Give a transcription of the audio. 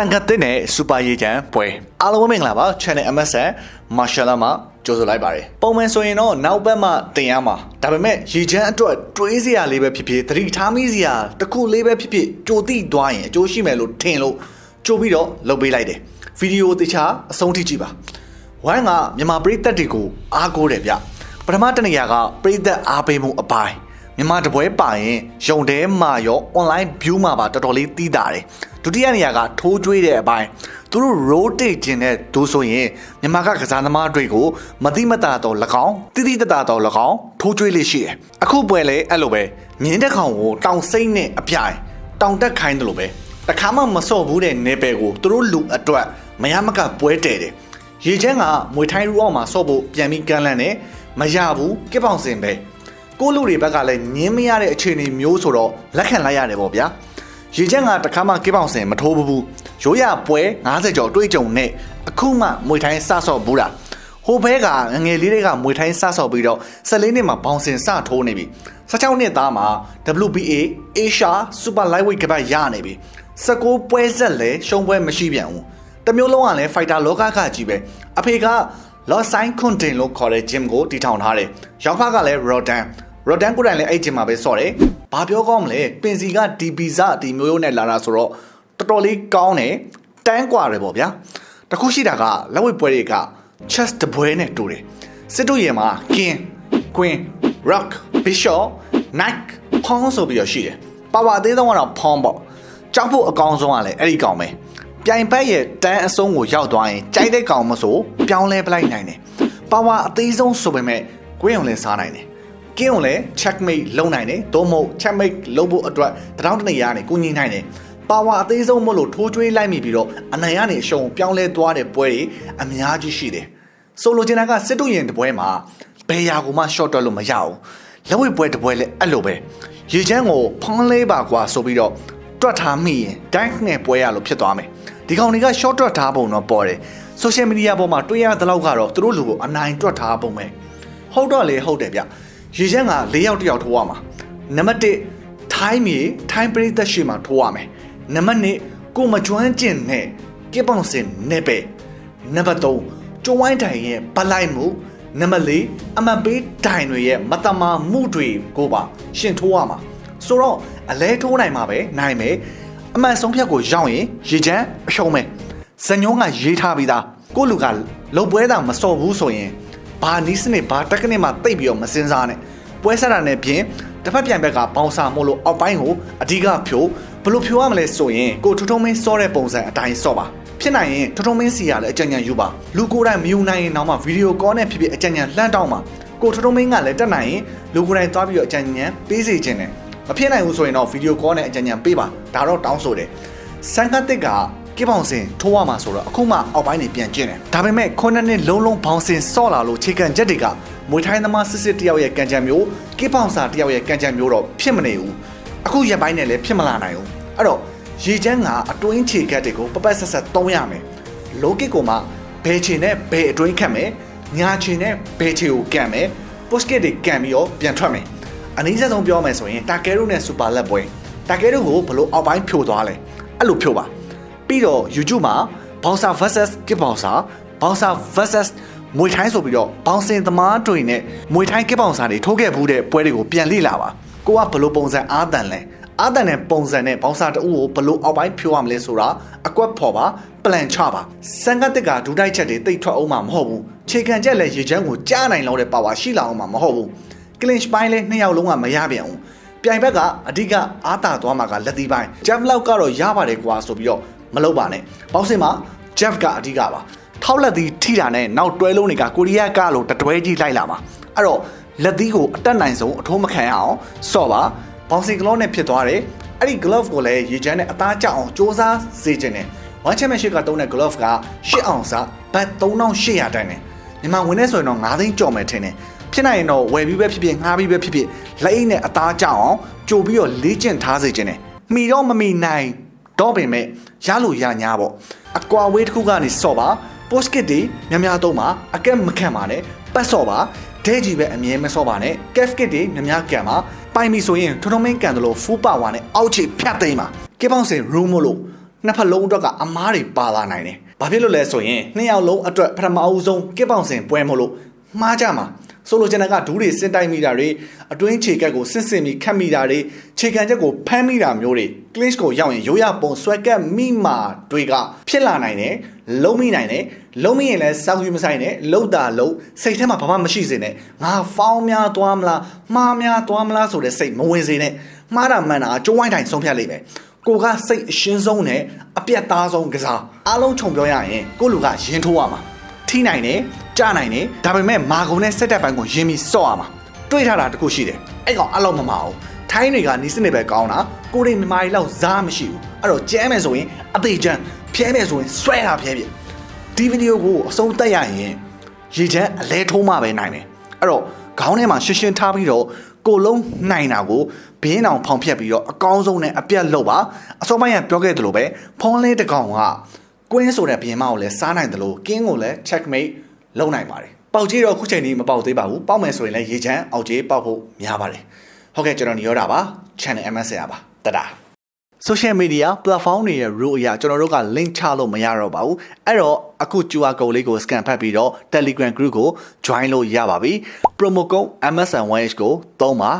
န်ကတ်တဲ့နဲ့စူပါရေချန်ပွဲအားလုံးပဲမင်္ဂလာပါ channel MSN Marshall မှာကြိုဆိုလိုက်ပါတယ်ပုံမှန်ဆိုရင်တော့နောက်ဘက်မှတင်ရမှာဒါပေမဲ့ရေချန်အတွက်တွေးစရာလေးပဲဖြစ်ဖြစ်သတိထားမိစရာတစ်ခုလေးပဲဖြစ်ဖြစ်ကြိုသိသွားရင်အကျိုးရှိမယ်လို့ထင်လို့ကြိုပြီးတော့လုပ်ပေးလိုက်တယ်ဗီဒီယိုတခြားအဆုံးထိကြည့်ပါဝိုင်းကမြန်မာပရိသတ်တွေကိုအားကိုးတယ်ဗျပထမတစ်နေရာကပရိသတ်အားပေးမှုအပိုင်းမြန်မာတပွဲပါရင်ရုံတဲမှာရော online view မှာပါတော်တော်လေးတီးတာတယ် ဒုတိယနေရာကထိုးကျွေးတဲ့အပိုင်းသူတို့ rotate ခြင်းတဲ့ဒိုးဆိုရင်မြန်မာကကစားသမားတွေကိုမတိမတာတော့၎င်းတိတိတတာတော့၎င်းထိုးကျွေးလေးရှိတယ်အခုပွဲလဲအဲ့လိုပဲမြင်းတစ်ခေါင်ကိုတောင်စိမ့်နဲ့အပြိုင်တောင်တက်ခိုင်းတယ်လို့ပဲတခါမှမစော့ဘူးတဲ့နေပယ်ကိုသူတို့လူအတွက်မရမကပွဲတည်တယ်ရေချမ်းကမွေထိုင်းရူအောက်မှာစော့ဖို့ပြန်ပြီးကမ်းလန်းတယ်မရဘူးကစ်ပေါင်စင်ပဲကိုလူတွေဘက်ကလည်းညင်းမရတဲ့အခြေအနေမျိုးဆိုတော့လက်ခံလိုက်ရတယ်ပေါ့ဗျာ ရေချမ်းကတခါမှကစ်ပေါင်စင်မထိုးဘူးရိုးရပွဲ90ကျော်တွေးကြုံနဲ့အခုမှမွေထိုင်းစဆော့ဘူးတာဟိုဘဲကငငယ်လေးတွေကမွေထိုင်းစဆော့ပြီးတော့14နှစ်မှာဘောင်စင်စထိုးနေပြီ16နှစ်သားမှာ WBA Asia Super Lightweight ကပတ်ရနေပြီ19ပွဲဆက်လဲရှုံးပွဲမရှိပြန်ဘူးတမျိုးလုံးကလည်း fighter လောကကကြီးပဲအဖေက Los Sign Content လို့ခေါ်တဲ့ gym ကိုတည်ထောင်ထားတယ်ရောက်ဖကလည်း Rodan Rodan ကိုယ်တိုင်လည်းအဲ့ gym မှာပဲဆော့တယ်ဘာပြောကောင်းမလဲပင်စီက DB စဒီမျိုးရိုးနဲ့လာတာဆိုတော့တော်တော်လေးကောင်းတယ်တန်းกว่าတယ်ပေါ့ဗျာတခုရှိတာကလက်ဝဲပွဲတွေက chest တပွဲနဲ့တူတယ်စစ်တို့ရင်မှာ King Queen Rock Bishop Knight ဖောင်းဆိုပြီးတော့ရှိတယ်ပါဝါအသေးဆုံးကတော့ဖောင်းပေါ့ကြောက်ဖို့အကောင်းဆုံးကလည်းအဲ့ဒီကောင်ပဲပြိုင်ဘက်ရဲ့တန်းအဆုံးကိုရောက်သွားရင်ကြိုက်တဲ့ကောင်မဆိုပြောင်းလဲပလိုက်နိုင်တယ်ပါဝါအသေးဆုံးဆိုပေမဲ့ကွင်းအောင်လဲစားနိုင်တယ် ကင်းကိုလည်း checkmate လုပ်နိုင်တယ်သို့မဟုတ် checkmate လုပ်ဖို့အတွက်တထောင်တနေရာနေကိုညီနိုင်တယ်ပါဝါအသေးဆုံးမလို့ထိုးကျွေးလိုက်မိပြီးတော့အနိုင်ရနေအရှုံးပြောင်းလဲသွားတဲ့ပွဲတွေအများကြီးရှိတယ်ဆိုလိုချင်တာကစစ်တို့ရင်တပွဲမှာဘယ်ရာကိုမှ short တွက်လို့မရအောင်လက်ဝဲပွဲတပွဲလည်းအဲ့လိုပဲရေချမ်းကိုဖုံးလေးပါကွာဆိုပြီးတော့တွက်ထားမိရင်တိုင်းငယ်ပွဲရလို့ဖြစ်သွားမယ်ဒီကောင်တွေက short တွက်ထားပုံတော့ပေါ်တယ် social media ပေါ်မှာတွေ့ရတဲ့လောက်ကတော့သူတို့လူကိုအနိုင်တွက်ထားပုံပဲဟုတ်တော့လေဟုတ်တယ်ဗျ ရေချမ်းက၄ယောက်တယောက်ထိုးရမှာနံပါတ်1ထိုင်းမြေထိုင်းပရိသတ်ရှိမှာထိုးရမယ်နံပါတ်2ကိုမကျွမ်းကျင်နဲ့ကိပောင်စင်နေပဲနံပါတ်3ကျိုးဝိုင်းတိုင်ရဲ့ပလိုက်မှုနံပါတ်4အမတ်ပေးတိုင်တွေရဲ့မတမာမှုတွေကိုပါရှင်ထိုးရမှာဆိုတော့အလဲထိုးနိုင်မှာပဲနိုင်မယ်အမှန်ဆုံးဖြတ်ကိုရောက်ရင်ရေချမ်းအရှုံးမယ်ဇညုံးကရေးထားပြီးသားကိုလူကလုံပွဲတာမစော်ဘူးဆိုရင် ဘာနီးစနစ်ဘာတက်ကနစ်မှတိတ်ပြီးတော့မစင်စားနဲ့ပွဲဆက်တာနဲ့ပြင်တစ်ဖက်ပြန်ဘက်ကဘောင်စာမို့လို့အောက်ပိုင်းကိုအဓိကဖြိုးဘလို့ဖြိုးရမလဲဆိုရင်ကိုထုံထုံမင်းစောတဲ့ပုံစံအတိုင်းစော့ပါဖြစ်နိုင်ရင်ထုံထုံမင်းစီရလည်းအကြံဉာဏ်ယူပါလူကိုယ်တိုင်မယူနိုင်ရင်တော့မှဗီဒီယိုကောနဲ့ဖြစ်ဖြစ်အကြံဉာဏ်လှမ်းတောင်းပါကိုထုံထုံမင်းကလည်းတက်နိုင်ရင်လူကိုယ်တိုင်သွားပြီးတော့အကြံဉာဏ်ပေးစေခြင်းနဲ့မဖြစ်နိုင်ဘူးဆိုရင်တော့ဗီဒီယိုကောနဲ့အကြံဉာဏ်ပေးပါဒါတော့တောင်းဆိုတယ်စံကတစ်က ကိပောင်စင်ထိုးရမှာဆိုတော့အခုမှအောက်ပိုင်းနေပြန်ကျင်းတယ်ဒါပေမဲ့ခုနှစ်နှစ်လုံးလုံးဘောင်စင်ဆော့လာလို့ခြေကန်ချက်တွေကမွေထိုင်းသမားစစ်စစ်တယောက်ရဲ့ကန်ကြံမျိုးကိပောင်စာတယောက်ရဲ့ကန်ကြံမျိုးတော့ဖြစ်မနေဘူးအခုရက်ပိုင်းနဲ့လည်းဖြစ်မလာနိုင်ဘူးအဲ့တော့ရေချမ်းကအတွင်းခြေကတ်တွေကိုပပတ်ဆက်ဆက်သုံးရမယ်လောကစ်ကိုမှဘယ်ခြေနဲ့ဘယ်အတွင်းခတ်မယ်ညာခြေနဲ့ဘယ်ခြေကိုကန်မယ်ပို့စကစ်တွေကန်ပြီးတော့ပြန်ထွက်မယ်အနည်းဆုံးပြောမယ်ဆိုရင်တာကဲရိုနဲ့စူပါလက်ပွဲတာကဲရိုကိုဘလို့အောက်ပိုင်းဖြိုသွားလဲအဲ့လိုဖြိုပါ ပြီးတော့ YouTube မှာ Bouncer vs Kid Bouncer Bouncer vs မွေထိုင်းဆိုပြီးတော့ဘောင်စင်သမားတွေနဲ့မွေထိုင်းကစ်ပေါင်စာတွေထိုးခဲ့ဘူးတဲ့ပွဲတွေကိုပြန်လေ့လာပါကိုကဘလို့ပုံစံအားတန်လဲအားတန်တဲ့ပုံစံနဲ့ဘောင်စာတူကိုဘလို့အောက်ပိုင်းဖြိုးရမလဲဆိုတာအကွက်ဖော်ပါပလန်ချပါစံကတစ်ကဒူတိုက်ချက်တွေတိတ်ထွက်အောင်မှာမဟုတ်ဘူးခြေခံချက်လည်းရေချမ်းကိုကြားနိုင်လောက်တဲ့ပါဝါရှိလာအောင်မှာမဟုတ်ဘူးကလင်ချ်ပိုင်းလည်းနှစ်ယောက်လုံးကမရပြန်ဘူးပြိုင်ဘက်ကအဓိကအားတာသွားမှာကလက်သီးပိုင်း Jeff လောက်ကတော့ရပါတယ်ကွာဆိုပြီးတော့ မလုပ်ပါနဲ့ပေါင်းစင်မှာ Jeff ကအဓိကပါထောက်လက်သီးထိတာနဲ့နောက်တွဲလုံးတွေကကိုရီးယားကလို့တတွဲကြီးလိုက်လာမှာအဲ့တော့လက်သီးကိုအတက်နိုင်ဆုံးအထိုးမခံရအောင်စော့ပါဘောင်စီဂလော့နဲ့ဖြစ်သွားတယ်အဲ့ဒီ glove ကိုလည်းရေချမ်းနဲ့အသားကျအောင်စူးစမ်းစေခြင်းနဲ့ one championship ကတုံးတဲ့ glove က8အောင်စားဘတ်3800တန်းနဲ့မြန်မာဝင်နေဆိုရင်တော့9သိန်းကျော်မယ်ထင်တယ်ဖြစ်နိုင်ရင်တော့ဝယ်ပြီးပဲဖြစ်ဖြစ်ငှားပြီးပဲဖြစ်ဖြစ်လက်အိတ်နဲ့အသားကျအောင်ကြိုပြီးတော့လေ့ကျင့်ထားစေခြင်းနဲ့မိတော့မမိနိုင် တော့ပင်မဲ့ရလို့ရညာပေါ့အကွာဝေးတစ်ခုကနေစော့ပါ post kit တွေများများသုံးပါအကက်မခံပါနဲ့ပတ်စော့ပါဒဲကြီးပဲအမြဲမစော့ပါနဲ့ caf kit တွေများများကန်ပါပိုင်ပြီဆိုရင်ထုံထုံမင်းကန်တယ်လို့ဖူးပါဝါနဲ့အောက်ခြေဖြတ်သိမ်းပါကေပေါင်းစင် room မို့လို့နှစ်ဖက်လုံးအတွက်ကအမားတွေပါလာနိုင်တယ်ဘာဖြစ်လို့လဲဆိုရင်နှစ်ယောက်လုံးအတွက်ပထမအဦးဆုံးကစ်ပေါင်စင်ပွဲမလို့မှားကြမှာ ဆိုလိုချင်တာကဒူးတွေစစ်တိုက်မိတာတွေအတွင်းခြေကက်ကိုစစ်စစ်မိခတ်မိတာတွေခြေကန်ချက်ကိုဖမ်းမိတာမျိုးတွေ clinch ကိုရောက်ရင်ရိုးရပုံဆွဲကက်မိမာတွေကဖြစ်လာနိုင်တယ်လုံးမိနိုင်တယ်လုံးမိရင်လည်းစောက်ယူမဆိုင်နဲ့လှုပ်တာလှုပ်စိတ်ထဲမှာဘာမှမရှိစေနဲ့ငါဖောင်းများသွားမလားမှားများသွားမလားဆိုတဲ့စိတ်မဝင်စေနဲ့မှားတာမှန်တာကြိုးဝိုင်းတိုင်းဆုံးဖြတ်လိမ့်မယ်ကိုကစိတ်အရှင်းဆုံးနဲ့အပြတ်သားဆုံးကစားအားလုံးခြုံပြောရရင်ကိုလူကရင်ထိုးရမှာ ထိနိုင်တယ်ကြနိုင်တယ်ဒါပေမဲ့မာကုံနဲ့စက်တက်ပိုင်းကိုယင်းပြီးစော့ရမှာတွေးထားတာတခုရှိတယ်အဲ့ကောင်အလုံးမမအောင်ထိုင်းတွေကနီးစနစ်ပဲကောင်းတာကိုရိမြန်မာရီလောက်ဇားမရှိဘူးအဲ့တော့ကျဲမယ်ဆိုရင်အသေးချမ်းဖြဲမယ်ဆိုရင်ဆွဲတာဖြဲပြဒီဗီဒီယိုကိုအဆုံးသက်ရရင်ရေချမ်းအလဲထိုးမှပဲနိုင်တယ်အဲ့တော့ခေါင်းထဲမှာရှင်းရှင်းထားပြီးတော့ကိုလုံးနိုင်တာကိုဘင်းအောင်ဖောင်ဖြတ်ပြီးတော့အကောင်းဆုံးနဲ့အပြတ်လုပ်ပါအစောပိုင်းကပြောခဲ့သလိုပဲဖုံးလေးတစ်ကောင်က ကွင်းဆိုတဲ့ဘင်းမကိုလည်းစားနိုင်တယ်လို့ကင်းကိုလည်း checkmate လုပ်နိုင်ပါတယ်ပေါက်ကြီးတော့ခုချိန်นี้မပေါက်သေးပါဘူးပေါက်မယ်ဆိုရင်လည်းရေချမ်းအောက်ကြီးပေါက်ဖို့များပါတယ်ဟုတ်ကဲ့ကျွန်တော်ညောတာပါ channel MS ရပါတဒါ social media platform တွေရဲ့ rule အရကျွန်တော်တို့က link ချလို့မရတော့ပါဘူးအဲ့တော့အခု QR code လေးကို scan ဖတ်ပြီးတော့ Telegram group ကို join လို့ရပါပြီ promo code MSN1H ကိုသုံးပါ